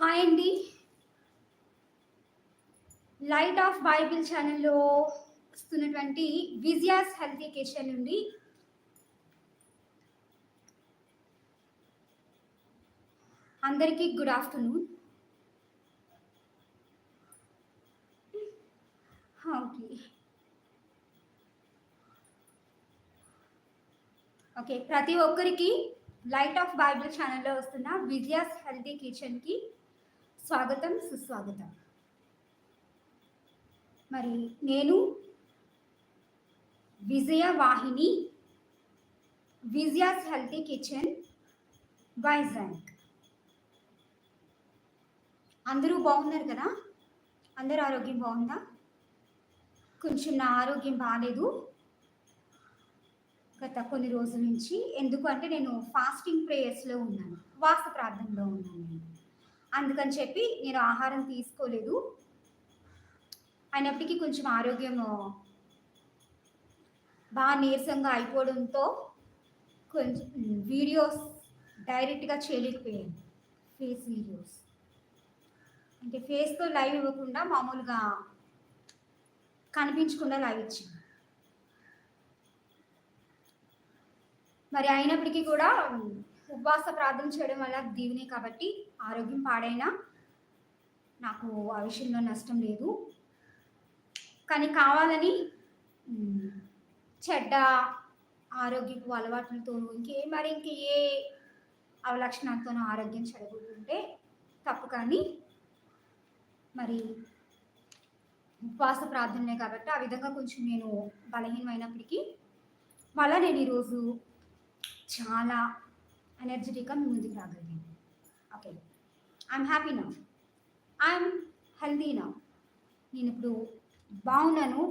Hi అండి. Light of Bible ఛానల్లో వస్తున్నటువంటి విజయాస్ హెల్తీ కిచెన్ నుండి అందరికీ గుడ్ ఆఫ్టర్నూన్ ఓకే. ఓకే ప్రతి ఒక్కరికి లైట్ ఆఫ్ బైబిల్ ఛానల్లో వస్తున్న విజయాస్ హెల్తీ కిచెన్కి స్వాగతం సుస్వాగతం. మరి నేను విజయ వాహిని విజయాస్ హెల్తీ కిచెన్ వైజాగ్. అందరూ బాగున్నారు కదా? అందరూ ఆరోగ్యం బాగుందా? కొంచెం నా ఆరోగ్యం బాగాలేదు గత కొన్ని రోజుల నుంచి. ఎందుకు అంటే నేను ఫాస్టింగ్ ప్రేయర్స్లో ఉన్నాను. వాస ప్రార్థనలో ఉన్నాను నేను. అందుకని చెప్పి నేను ఆహారం తీసుకోలేదు. అయినప్పటికీ కొంచెం ఆరోగ్యం బాగా నీరసంగా అయిపోవడంతో కొంచెం వీడియోస్ డైరెక్ట్గా చేయలేకపోయాను. Face videos. అంటే ఫేస్తో లైవ్ ఇవ్వకుండా మామూలుగా కనిపించకుండా లైవ్ ఇచ్చింది మరి అయినప్పటికీ కూడా ఉపవాస ప్రార్థన చేయడం వల్ల దీవినే కాబట్టి ఆరోగ్యం పాడైనా నాకు ఆ విషయంలో నష్టం లేదు. కానీ కావాలని చెడ్డ ఆరోగ్యపు అలవాట్లతోనూ ఇంకే మరి ఇంక ఏ అవలక్షణాలతోనూ ఆరోగ్యం చెడగొట్టుంటే తప్పు కానీ మరి ఉపవాస ప్రార్థనలే కాబట్టి ఆ విధంగా కొంచెం నేను బలహీనమైనప్పటికీ మళ్ళీ నేను ఈరోజు చాలా ఎనర్జెటిక్గా ముందుకు రాగలిగాను. ఓకే ఐఎమ్ హ్యాపీ నా ఐఎమ్ హెల్దీ నా నేను ఇప్పుడు బాగున్నాను.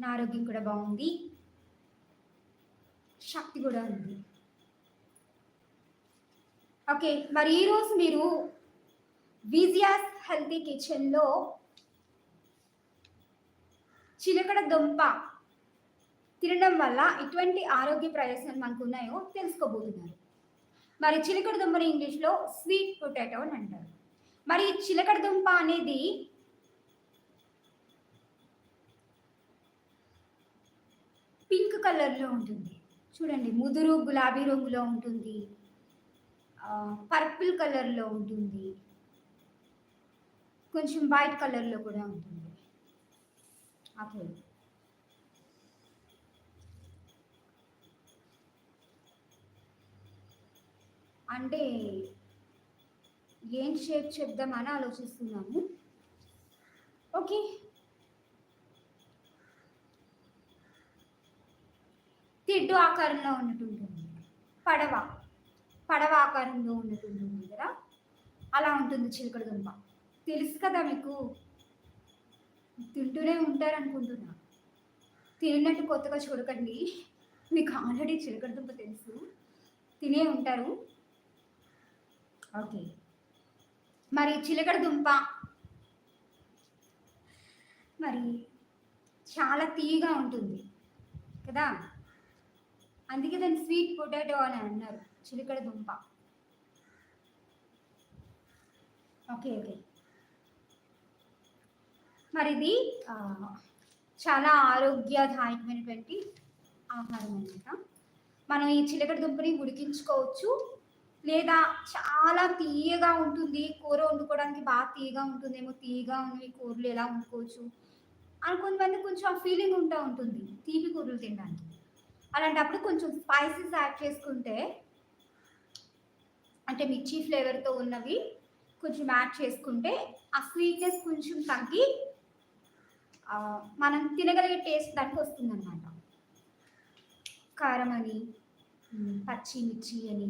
నా ఆరోగ్యం కూడా బాగుంది. శక్తి కూడా ఉంది. ఓకే మరి ఈరోజు మీరు విజియాస్ హెల్తీ కిచెన్లో చిలకడ దుంప తినడం వల్ల ఎటువంటి ఆరోగ్య ప్రయోజనాలు మనకు ఉన్నాయో తెలుసుకోబోతున్నారు. మరి చిలకడ దుంపని ఇంగ్లీష్లో స్వీట్ పొటాటో అని అంటారు. మరి చిలకడ దుంప అనేది పింక్ కలర్లో ఉంటుంది. చూడండి ముదురు గులాబీ రంగులో ఉంటుంది. పర్పుల్ కలర్లో ఉంటుంది. కొంచెం వైట్ కలర్లో కూడా ఉంటుంది. ఓకే. అంటే ఏం షేప్ చెప్దామని ఆలోచిస్తున్నాము. ఓకే తిడ్డు ఆకారంలో ఉన్నట్టుంటుంది పడవ. పడవ ఆకారంలో ఉన్నట్టుంటుంది కదా అలా ఉంటుంది చిలకడ దుంప. తెలుసు కదా మీకు తింటూనే ఉంటారనుకుంటున్నా. తినట్టు కొత్తగా చూడకండి. మీకు ఆల్రెడీ చిలకడ దుంప తెలుసు. తినే ఉంటారు. ఓకే. మరి చిలకడ దుంప. మరి చాలా తీయగా ఉంటుంది కదా? అందుకే దాన్ని స్వీట్ పొటాటో అని అన్నారు చిలకడ దుంప. Okay okay. మరి ఇది చాలా ఆరోగ్యదాయకమైనటువంటి ఆహారం అనమాట మనం ఈ చిలకడ దుంపని ఉడికించుకోవచ్చు. లేదా చాలా తీయగా ఉంటుంది. కూర వండుకోవడానికి బాగా తీయగా ఉంటుందేమో తీయగా ఉన్నవి కూరలు ఎలా వండుకోవచ్చు? అని కొంతమంది కొంచెం ఆ ఫీలింగ్ ఉంటా ఉంటుంది తీపి కూరలు తినడానికి. అలాంటప్పుడు కొంచెం స్పైసెస్ యాడ్ చేసుకుంటే అంటే మిర్చి ఫ్లేవర్తో ఉన్నవి కొంచెం యాడ్ చేసుకుంటే ఆ స్వీట్నెస్ కొంచెం తగ్గి మనం తినగలిగే టేస్ట్ దానికి వస్తుందన్నమాట. కారం అని పచ్చిమిర్చి అని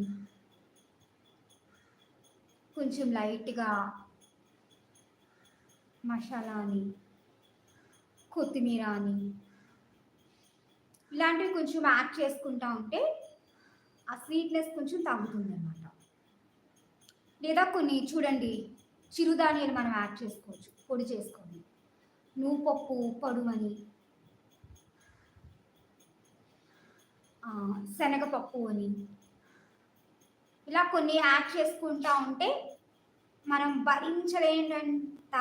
కొంచెం లైట్గా మసాలా అని కొత్తిమీర అని ఇలాంటివి కొంచెం యాడ్ చేసుకుంటా ఉంటే ఆ స్వీట్నెస్ కొంచెం తగ్గుతుంది అనమాట లేదా కొన్ని చూడండి చిరుధాన్యాలు మనం యాడ్ చేసుకోవచ్చు పొడి చేసుకొని. నువ్వుపప్పు పడుమని శనగపప్పు అని ఇలా కొన్ని యాడ్ చేసుకుంటా ఉంటే మనం భరించలేనంత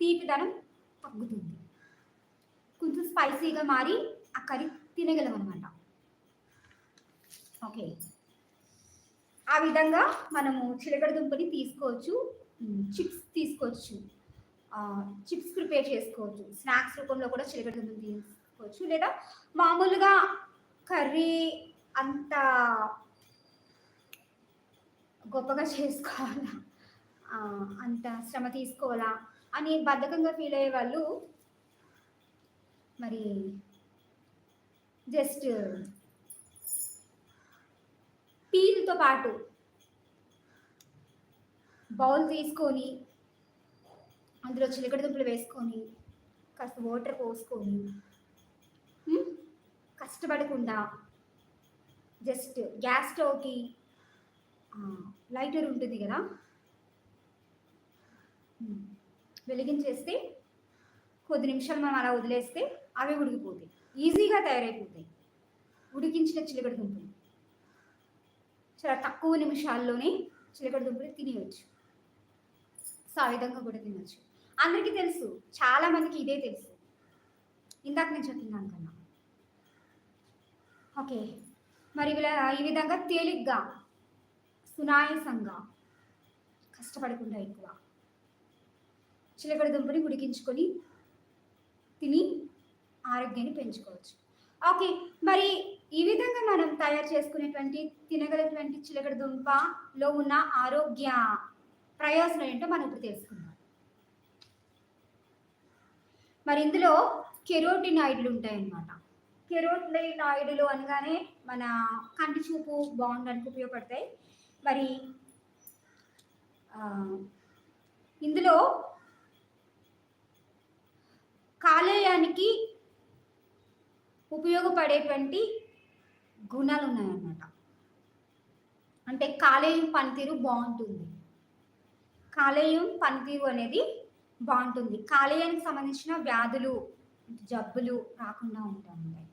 తీపిదనం తగ్గుతుంది. కొంచెం స్పైసీగా మారి ఆ కర్రీ తినగలం అన్నమాట ఓకే. ఆ విధంగా మనము చిలకడ దుంపని తీసుకోవచ్చు చిప్స్ తీసుకోవచ్చు చిప్స్ ప్రిపేర్ చేసుకోవచ్చు స్నాక్స్ రూపంలో కూడా చిలకడ దుంపని తీసుకోవచ్చు. లేదా మామూలుగా కర్రీ అంత గొప్పగా చేసుకోవాలా? అంత శ్రమ తీసుకోవాలా? అని బద్ధకంగా ఫీల్ అయ్యే వాళ్ళు మరి జస్ట్ పీల్తో పాటు బౌల్ తీసుకొని అందులో చిలకడ దుంపలు వేసుకొని కాస్త వాటర్ పోసుకొని కష్టపడకుండా జస్ట్ గ్యాస్ స్టవ్కి లైటర్ ఉంటుంది కదా? వెలిగించేస్తే కొద్ది నిమిషాలు మనం అలా వదిలేస్తే అవి ఉడికిపోతాయి. ఈజీగా తయారైపోతాయి. ఉడికించిన చిలకడ దుంపలు. చాలా తక్కువ నిమిషాల్లోనే చిలకడ దుంపలు తినేయచ్చు. సో ఆ విధంగా కూడా తినచ్చు. అందరికీ తెలుసు చాలా మందికి ఇదే తెలుసు. ఇందాక నేను చెప్తున్నాను కన్నా. ఓకే. మరి ఇలా ఈ విధంగా తేలిగ్గా సునాయసంగా కష్టపడకుండా ఎక్కువ. చిలకడ దుంపని ఉడికించుకొని తిని ఆరోగ్యాన్ని పెంచుకోవచ్చు. ఓకే మరి ఈ విధంగా మనం తయారు చేసుకునేటువంటి తినగలటువంటి చిలకడ దుంపలో ఉన్న ఆరోగ్య ప్రయోజనం ఏంటో మనం ఇప్పుడు తెలుసుకుందాం. మరి ఇందులో కెరోటినాయిడ్లు ఉంటాయన్నమాట. కెరోటినాయిడ్లు అనగానే మన కంటి చూపు బాగుండడానికి ఉపయోగపడతాయి. మరి ఇందులో కాలేయానికి ఉపయోగపడేటువంటి గుణాలు ఉన్నాయన్నమాట. అంటే కాలేయం పనితీరు బాగుంటుంది. కాలేయం పనితీరు అనేది బాగుంటుంది. కాలేయానికి సంబంధించిన వ్యాధులు జబ్బులు రాకుండా ఉంటాయి.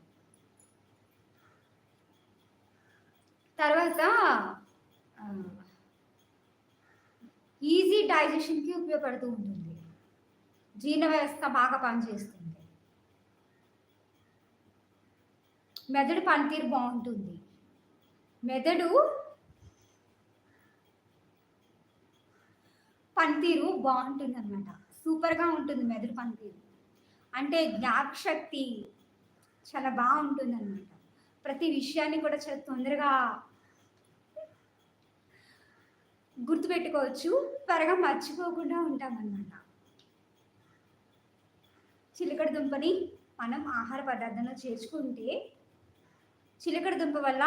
తర్వాత ఈజీ డైజెషన్కి ఉపయోగపడుతూ ఉంటుంది. జీర్ణ వ్యవస్థ బాగా పనిచేస్తుంది. మెదడు పనితీరు బాగుంటుంది. మెదడు పనితీరు బాగుంటుంది అనమాట సూపర్గా ఉంటుంది మెదడు పనితీరు. అంటే జ్ఞాపశక్తి చాలా బాగుంటుంది అనమాట ప్రతి విషయాన్ని కూడా చాలా తొందరగా గుర్తుపెట్టుకోవచ్చు. త్వరగా మర్చిపోకుండా ఉంటామన్నమాట. చిలకడ దుంపని మనం ఆహార పదార్థంలో చేర్చుకుంటే చిలకడ దుంప వల్ల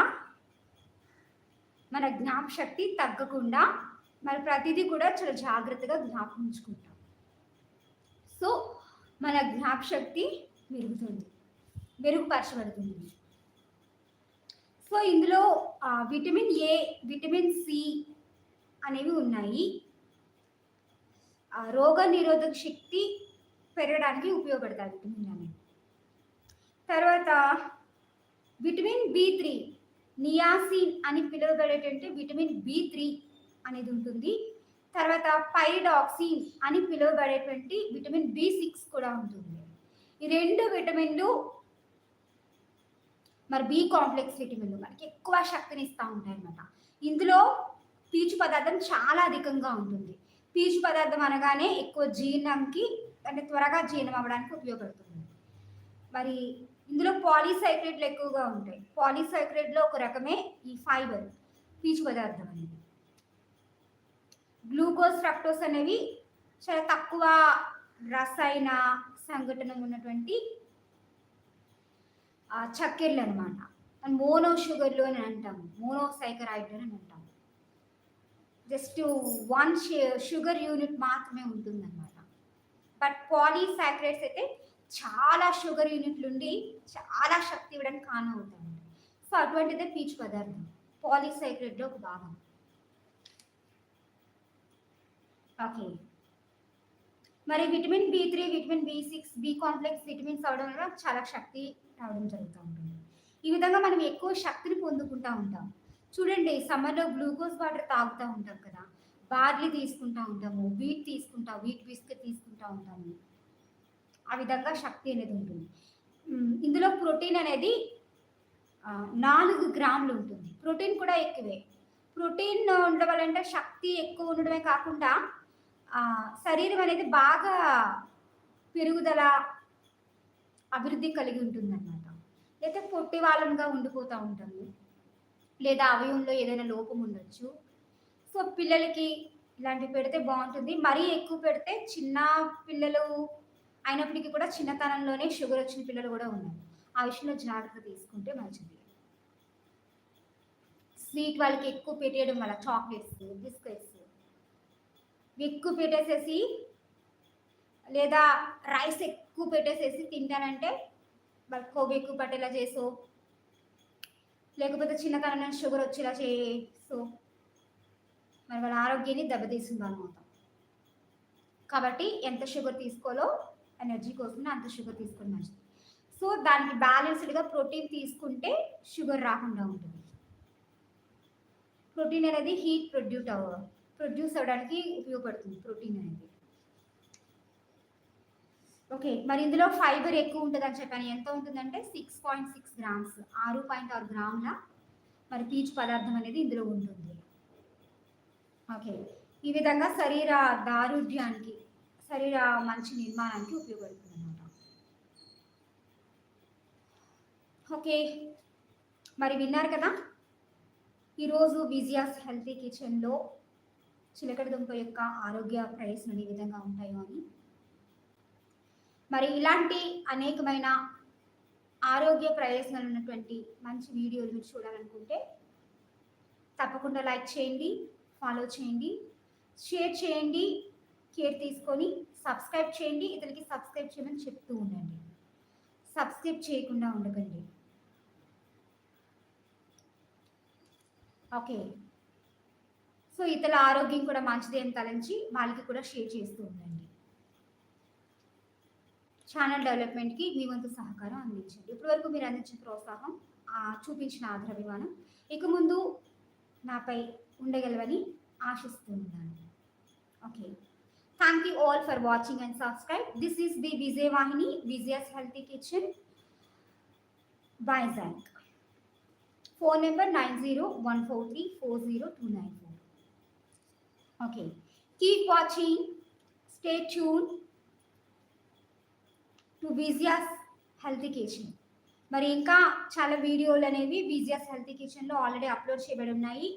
మన జ్ఞాపశక్తి తగ్గకుండా మన ప్రతిదీ కూడా చాలా జాగ్రత్తగా జ్ఞాపకం ఉంచుకుంటాం. సో మన జ్ఞాపశక్తి మెరుగుతుంది మెరుగుపరచబడుతుంది. సో ఇందులో విటమిన్ ఏ విటమిన్ సి అనేవి ఉన్నాయి. రోగ నిరోధక శక్తి పెరగడానికి ఉపయోగపడతాయి విటమిన్ అనేవి తర్వాత విటమిన్ బి త్రీ నియాసిన్ అని పిలువబడేటువంటి విటమిన్ బి త్రీ అనేది ఉంటుంది. తర్వాత పైరిడాక్సిన్ అని పిలువబడేటువంటి విటమిన్ బి సిక్స్ కూడా ఉంటుంది. ఈ రెండు విటమిన్లు మరి బి కాంప్లెక్స్ విటమిన్లు మనకి ఎక్కువ శక్తిని ఇస్తూ ఉంటాయి అన్నమాట ఇందులో పీచు పదార్థం చాలా అధికంగా ఉంటుంది. పీచు పదార్థం అనగానే ఎక్కువ జీర్ణంకి అంటే త్వరగా జీర్ణం అవ్వడానికి ఉపయోగపడుతుంది. మరి ఇందులో పాలీసైక్రేట్లు ఎక్కువగా ఉంటాయి. పాలీసైక్రేట్లో ఒక రకమే ఈ ఫైబర్ పీచు పదార్థం అనేది. గ్లూకోజ్ ఫ్రక్టోస్ అనేవి చాలా తక్కువ రసాయన సంఘటన ఉన్నటువంటి చక్కెరలు అనమాట మోనో షుగర్లు అని అంటాము. మోనోసైకరాయిడ్ అని అంటాము. జస్ట్ వన్ షుగర్ యూనిట్ మాత్రమే ఉంటుందన్నమాట. బట్ పాలీసాక్రైడ్స్ అయితే చాలా షుగర్ యూనిట్లు ఉండి చాలా శక్తి ఇవ్వడానికి కారణం అవుతాయి సో అటువంటిదే పీచు పదార్థం. పాలీసైక్రైడ్లో ఒక భాగం. ఓకే. మరి vitamin B three vitamin B six B complex vitamins అవడం వల్ల చాలా శక్తి రావడం జరుగుతూ ఉంటుంది. ఈ విధంగా మనం ఎక్కువ శక్తిని పొందుకుంటూ ఉంటాం. చూడండి సమ్మర్లో గ్లూకోజ్ వాటర్ తాగుతూ ఉంటాం కదా. బార్లీ తీసుకుంటా ఉంటాము వీట్ తీసుకుంటాం వీట్ బిస్కెట్ తీసుకుంటా ఉంటాము. ఆ విధంగా శక్తి అనేది ఉంటుంది. ఇందులో ప్రోటీన్ అనేది నాలుగు గ్రాములు ఉంటుంది. ప్రోటీన్ కూడా ఎక్కువే. ప్రోటీన్ ఉండవాలంటే శక్తి ఎక్కువ ఉండడమే కాకుండా శరీరం అనేది బాగా పెరుగుదల అభివృద్ధి కలిగి ఉంటుంది అనమాట లేదా పొట్టి వాళ్ళంగా ఉండిపోతూ ఉంటాము. లేదా అవయంలో ఏదైనా లోపం ఉండొచ్చు. సో పిల్లలకి ఇలాంటివి పెడితే బాగుంటుంది. మరీ ఎక్కువ పెడితే చిన్న పిల్లలు అయినప్పటికీ కూడా చిన్నతనంలోనే షుగర్ వచ్చిన పిల్లలు కూడా ఉన్నారు. ఆ విషయంలో జాగ్రత్త తీసుకుంటే మంచిది. స్వీట్ వాళ్ళకి ఎక్కువ పెట్టేయడం వల్ల చాక్లెట్స్ బిస్కెట్స్ ఎక్కువ పెట్టేసేసి లేదా రైస్ ఎక్కువ పెట్టేసేసి తింటానంటే వాళ్ళకి కొవ్వు ఎక్కువ పట్టేలా చేసో లేకపోతే చిన్నతనంలో షుగర్ వచ్చేలా చేసో మరి వాళ్ళ ఆరోగ్యాన్ని దెబ్బతీస్తుంది అనమాట. కాబట్టి ఎంత షుగర్ తీసుకోవాలో ఎనర్జీ కోసం అంత షుగర్ తీసుకోవడం మంచిది సో దానికి బ్యాలెన్స్డ్గా ప్రోటీన్ తీసుకుంటే షుగర్ రాకుండా ఉంటుంది. ప్రోటీన్ అనేది హీట్ ప్రొడ్యూట్ అవ ప్రొడ్యూస్ అవ్వడానికి ఉపయోగపడుతుంది ప్రోటీన్ అనేది. ఓకే మరి ఇందులో ఫైబర్ ఎక్కువ ఉంటుంది అని చెప్పాను. ఎంత ఉంటుందంటే సిక్స్ పాయింట్ సిక్స్ గ్రామ్స్ ఆరు పాయింట్ ఆరు గ్రాముల మరి పీచు పదార్థం అనేది ఇందులో ఉంటుంది. ఓకే ఈ విధంగా శరీర దారుఢ్యానికి శరీర మంచి నిర్మాణానికి ఉపయోగపడుతుంది అనమాట ఓకే మరి విన్నారు కదా? ఈరోజు విజియాస్ హెల్తీ కిచెన్లో చిలకడ దుంప యొక్క ఆరోగ్య ప్రయోజనాలు ఏ విధంగా ఉంటాయో అని. మరి ఇలాంటి అనేకమైన ఆరోగ్య ప్రయోజనాలు ఉన్నటువంటి మంచి వీడియోలు మీరు చూడాలనుకుంటే తప్పకుండా లైక్ చేయండి ఫాలో చేయండి షేర్ చేయండి కేర్ తీసుకొని సబ్స్క్రైబ్ చేయండి ఇతరులకి సబ్స్క్రైబ్ చేయమని చెప్తూ ఉండండి. సబ్స్క్రైబ్ చేయకుండా ఉండకండి. ఓకే సో ఇతరుల ఆరోగ్యం కూడా మంచిదేం అని తలంచి వాళ్ళకి కూడా షేర్ చేస్తూ ఉండండి. ఛానల్ డెవలప్మెంట్కి మీ వంతు సహకారం అందించండి. ఇప్పటివరకు మీరు అందించిన ప్రోత్సాహం చూపించిన ఆదరాభిమానం ఇక ముందు నాపై ఉండగలవని ఆశిస్తూ ఉన్నాను okay. Thank you all for watching and subscribe this is the Vijayavahini Vijaya's healthy kitchen Vizag phone number nine zero one four three four zero two nine four okay keep watching stay tune to Vijaya's healthy kitchen మరి ఇంకా చాలా వీడియోలు అనేవి Vijaya's healthy కిచెన్లో already upload చేయబడి ఉన్నాయి.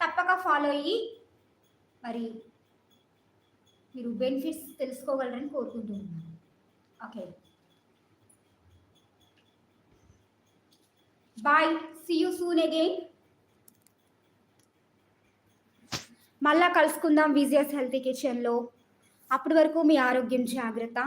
తప్పక follow అయ్యి మరి మీరు బెనిఫిట్స్ తెలుసుకోగలరని కోరుకుంటున్నాను. Okay bye see you soon again మళ్ళా కలుసుకుందాం విజియస్ హెల్తీ కిచెన్లో అప్పటి వరకు మీ ఆరోగ్యం జాగ్రత్త.